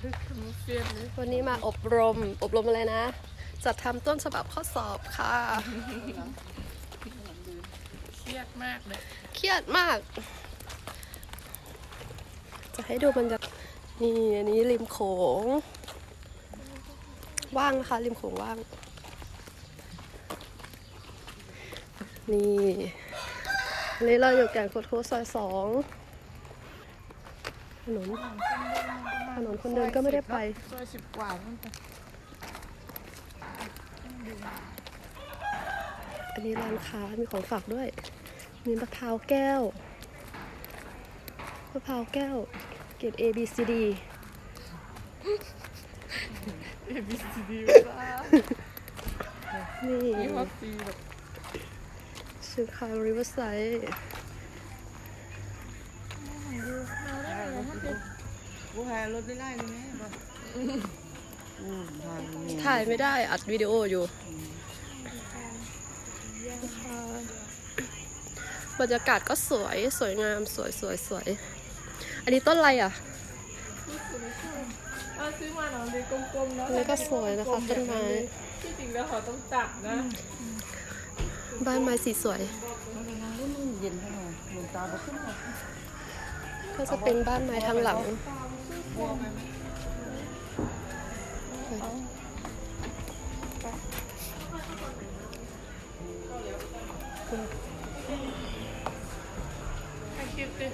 เฟียนเลยวันนี้มาอบรม อบรมอะไรนะ จัดทำต้นฉบับข้อสอบค่ะ เครียดมากเลย เครียดมาก จะให้ดูบรรยากาศนี่อันนี้ริมโขง ว่างนะคะ ริมโขงว่าง นี่อันนี้เราอยู่แก่งโคตรโคซอยสองถนน ถนนคนเดินก็ไม่ได้ไปซอยสิบกว่านั่นแต่อันนี้ร้านค้ามีของฝากด้วย มีมะพร้าวแก้วมะพร้าวแก้ว เกรด A B C D เอบีซีดีบ้านี่ยี่ห้อซีแบบชื่อคาริเวอร์ไซด์ กูหารถได้ไล่เลยไหมบ่อืมทางนี้ถ่ายไม่ได้อัดวิดีโออยู่บรรยากาศก็สวยสวยงามสวยสวยสวยอันนี้ต้นอะไรอะอะซื้อมาหน่อยดีกลมๆเนาะอันนี้ก็สวยนะคะต้นไม้ที่จริงแล้วเขาต้องจับนะบ้านไม้สีสวยเย็นเท่าไหร่หลวงตาบอกขึ้นมา ก็จะเป็นบ้านไม้ทางหลังคิดดิ